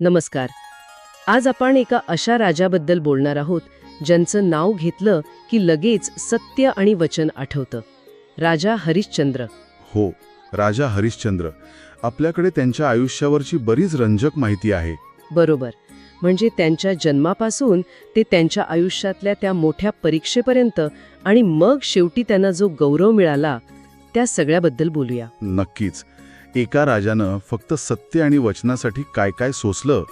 नमस्कार. आज आपण एका अशा राजाबद्दल बोलणार आहोत ज्यांचं नाव घेतलं की लगेच सत्य आणि वचन आठवतं. राजा हरिश्चंद्र. हो राजा हरिश्चंद्र. आपल्याकडे त्यांच्या आयुष्यावरची बरीच रंजक माहिती आहे. बरोबर. म्हणजे त्यांच्या जन्मापासून ते त्यांच्या आयुष्यातल्या त्या मोठ्या परीक्षेपर्यंत आणि मग शेवटी त्यांना जो गौरव मिळाला त्या सगळ्याबद्दल बोलूया. नक्कीच. एका राजानं फक्त सत्य आणि वचनासाठी काय काय सोसलं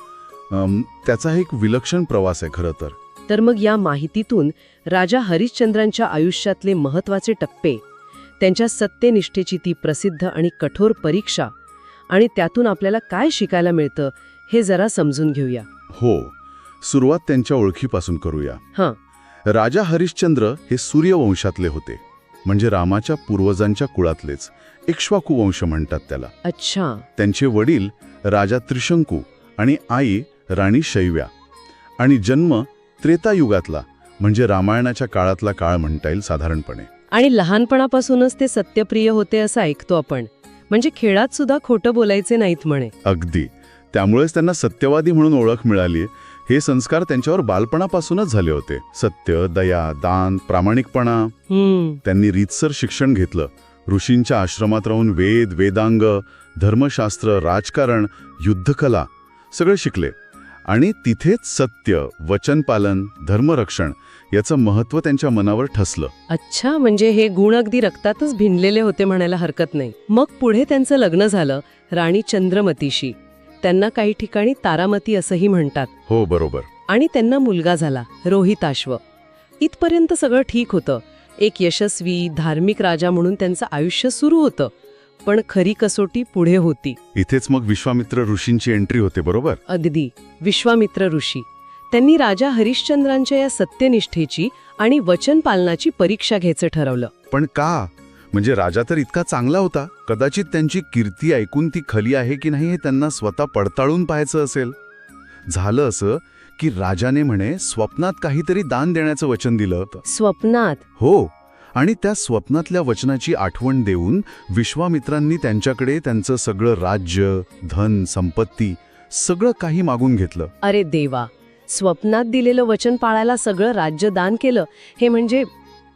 त्याचा एक विलक्षण प्रवास आहे खरं तर. तर मग या माहितीतून राजा हरिश्चंद्रांच्या आयुष्यातले महत्त्वाचे टप्पे त्यांच्या सत्यनिष्ठेची ती प्रसिद्ध आणि कठोर परीक्षा आणि त्यातून आपल्याला काय शिकायला मिळतं हे जरा समजून घेऊया. हो सुरुवात त्यांच्या ओळखीपासून करूया. हां. राजा हरिश्चंद्र हे सूर्यवंशातले होते. म्हणजे रामाच्या पूर्वजांच्या कुळातलेच. इक्ष्वाकू वंश म्हणतात त्याला. अच्छा. त्यांचे वडील राजा त्रिशंकू आणि आई राणी शैव्या. आणि जन्म त्रेतायुगातला म्हणजे रामायणाच्या काळातला काळ म्हणता येईल साधारणपणे. आणि लहानपणापासूनच ते सत्यप्रिय होते असं ऐकतो आपण. म्हणजे खेळात सुद्धा खोटं बोलायचे नाहीत म्हणे. अगदी. त्यामुळेच त्यांना सत्यवादी म्हणून ओळख मिळाली हे संस्कार त्यांच्यावर बालपणापासूनच झाले होते. सत्य दया दान प्रामाणिकपणा. त्यांनी रीतसर शिक्षण घेतलं. ऋषींच्या आश्रमात राहून वेद वेदांग धर्मशास्त्र राजकारण युद्धकला सगळे शिकले. आणि तिथेच सत्य वचनपालन धर्मरक्षण याचं महत्त्व त्यांच्या मनावर ठसलं. अच्छा म्हणजे हे गुण अगदी रक्तातच भिनलेले होते म्हणायला हरकत नाही. मग पुढे त्यांचं लग्न झालं राणी चंद्रमतीशी. त्यांना काही ठिकाणी तारामती असंही म्हणतात. हो बरोबर. आणि त्यांना मुलगा झाला रोहिताश्व इथपर्यंत सगळं ठीक होतं. एक यशस्वी धार्मिक राजा म्हणून त्यांचं आयुष्य सुरू होतं. पण खरी कसोटी पुढे होती. इथेच मग विश्वामित्र ऋषींची एंट्री होते बरोबर? अगदी. विश्वामित्र ऋषी. त्यांनी राजा हरिश्चंद्रांच्या या सत्यनिष्ठेची आणि वचन पालनाची परीक्षा घ्यायचं ठरवलं. पण का? म्हणजे राजा तर इतका चांगला होता. कदाचित त्यांची कीर्ती ऐकून ती खली आहे की नाही हे त्यांना स्वतः पडताळून पाहायचं असेल. झालं असं की राजाने म्हणे स्वप्नात काहीतरी दान देण्याचं वचन दिलं होतं. स्वप्नात? हो. आणि त्या स्वप्नातल्या वचनाची आठवण देऊन विश्वामित्रांनी त्यांच्याकडे त्यांचं सगळं राज्य धन संपत्ती सगळं काही मागून घेतलं. अरे देवा! स्वप्नात दिलेलं वचन पाळायला सगळं राज्य दान केलं हे म्हणजे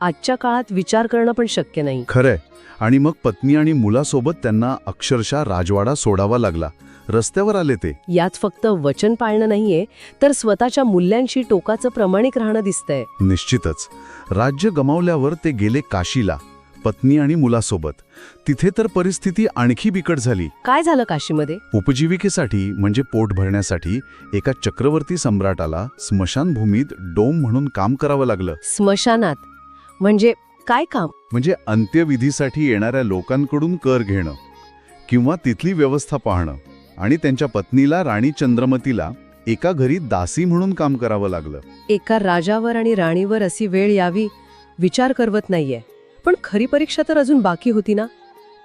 आजच्या काळात विचार करणं पण शक्य नाही. खरंय. आणि मग पत्नी आणि मुलासोबत त्यांना अक्षरशः राजवाडा सोडावा लागला. रस्त्यावर आले ते. यात फक्त वचन पाळणं नाहीये तर स्वतःच्या मूल्यांशी टोकाचं प्रमाणिक राहणं दिसतंय. निश्चितच. राज्य गमावल्यावर ते गेले काशीला पत्नी आणि मुलासोबत. तिथे तर परिस्थिती आणखी बिकट झाली. काय झालं काशीमध्ये? उपजीविकेसाठी म्हणजे पोट भरण्यासाठी एका चक्रवर्ती सम्राटाला स्मशानभूमीत डोम म्हणून काम करावं लागलं. स्मशानात? म्हणजे काय काम? म्हणजे अंत्यविधीसाठी येणाऱ्या लोकांकडून कर घेणं किंवा तिथली व्यवस्था पाहणं आणि त्यांच्या पत्नीला राणी चंद्रमतीला एका घरी दासी म्हणून काम करावं लागलं. एका राजावर आणि राणीवर अशी वेळ यावी विचार करवत नाहीये. पण खरी परीक्षा तर अजून बाकी होती ना?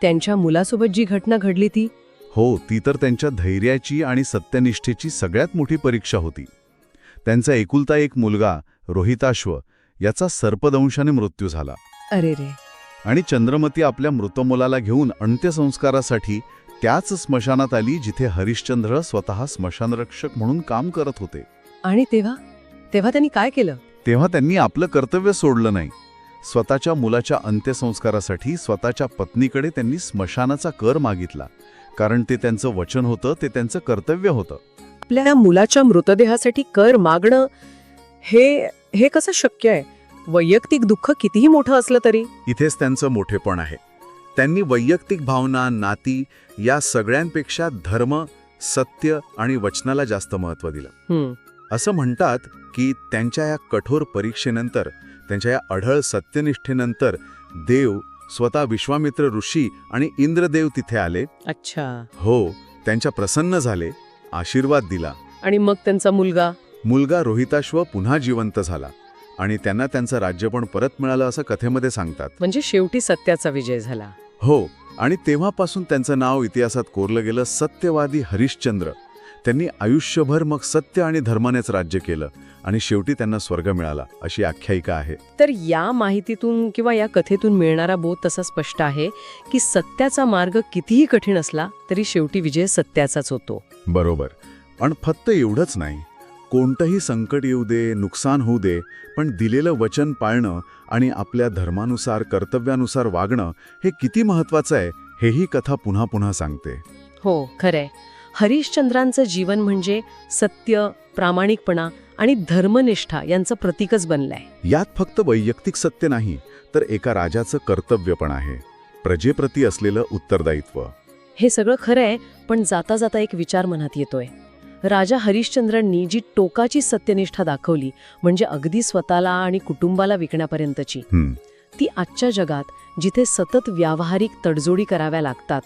त्यांच्या मुलासोबत जी घटना घडली ती? हो ती तर त्यांच्या धैर्याची आणि सत्यनिष्ठेची सगळ्यात मोठी परीक्षा होती. त्यांचा एकुलता एक मुलगा रोहिताश्व याचा सर्पदंशाने मृत्यू झाला. अरे रे. आणि चंद्रमती आपल्या मृतमुलाला घेऊन अंत्यसंस्कारासाठी त्याच स्मशानात आली जिथे हरिश्चंद्र स्वतः स्मशानरक्षक म्हणून काम करत होते. आणि तेव्हा? तेव्हा त्यांनी काय केलं? तेव्हा त्यांनी आपलं कर्तव्य सोडलं नाही. स्वतःच्या मुलाच्या अंत्यसंस्कारासाठी स्वतःच्या पत्नीकडे त्यांनी स्मशानाचा कर मागितला. कारण ते त्यांचं वचन होतं ते त्यांचं कर्तव्य होतं. आपल्या मुलाच्या मृतदेहासाठी कर मागणं हे हे कसं शक्य आहे? वैयक्तिक दुःख कितीही मोठं असलं तरी. इथेच त्यांचं मोठेपण आहे. त्यांनी वैयक्तिक भावना नाती या सगळ्यांपेक्षा धर्म सत्य आणि वचनाला जास्त महत्त्व दिलं. असं म्हणतात की त्यांच्या या कठोर परीक्षेनंतर त्यांच्या या अढळ सत्यनिष्ठेनंतर देव स्वतः विश्वामित्र ऋषी आणि इंद्रदेव तिथे आले. अच्छा. हो त्यांच्या प्रसन्न झाले आशीर्वाद दिला. आणि मग त्यांचा मुलगा? मुलगा रोहिताश्व पुन्हा जिवंत झाला. आणि त्यांना त्यांचं राज्य पण परत मिळालं असं कथेमध्ये सांगतात. म्हणजे शेवटी सत्याचा विजय झाला. हो आणि तेव्हापासून त्यांचं नाव इतिहासात कोरलं गेलं सत्यवादी हरिश्चंद्र. त्यांनी आयुष्यभर मग सत्य आणि धर्मानेच राज्य केलं आणि शेवटी त्यांना स्वर्ग मिळाला अशी आख्यायिका आहे. तर या माहितीतून किंवा या कथेतून मिळणारा बोध तसा स्पष्ट आहे की सत्याचा मार्ग कितीही कठीण असला तरी शेवटी विजय सत्याचाच होतो. बरोबर. आणि फक्त एवढंच नाही. कोणतंही संकट येऊ दे नुकसान होऊ दे पण दिलेलं वचन पाळणं आणि आपल्या धर्मानुसार कर्तव्यानुसार वागणं हे किती महत्वाचं आहे हेही कथा पुन्हा पुन्हा सांगते. हो खरंय. हरिश्चंद्रांचं जीवन म्हणजे सत्य प्रामाणिकपणा आणि धर्मनिष्ठा यांचं प्रतीकच बनलंय. यात फक्त वैयक्तिक सत्य नाही तर एका राजाचं कर्तव्य पण आहे. प्रजेप्रती असलेलं उत्तरदायित्व. हे सगळं खरंय पण जाता जाता एक विचार मनात येतोय. राजा हरिश्चंद्रांनी जी टोकाची सत्यनिष्ठा दाखवली म्हणजे अगदी स्वतःला आणि कुटुंबाला विकण्यापर्यंतची ती आजच्या जगात जिथे सतत व्यावहारिक तडजोडी कराव्या लागतात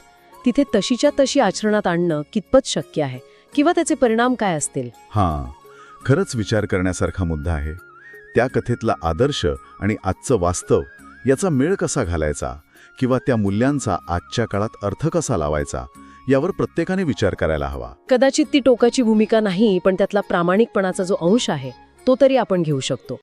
तिथे तशीच्या तशी आचरणात आणणं कितपत शक्य आहे? किंवा त्याचे परिणाम काय असतील? हां खरंच विचार करण्यासारखा मुद्दा आहे. त्या कथेतला आदर्श आणि आजचं वास्तव याचा मेळ कसा घालायचा किंवा त्या मूल्यांचा आजच्या काळात अर्थ कसा लावायचा यावर प्रत्येकाने विचार करायला हवा. कदाचित ती टोकाची भूमिका नाही पण त्यातला प्रामाणिकपणाचा जो अंश आहे तो तरी आपण घेऊ शकतो.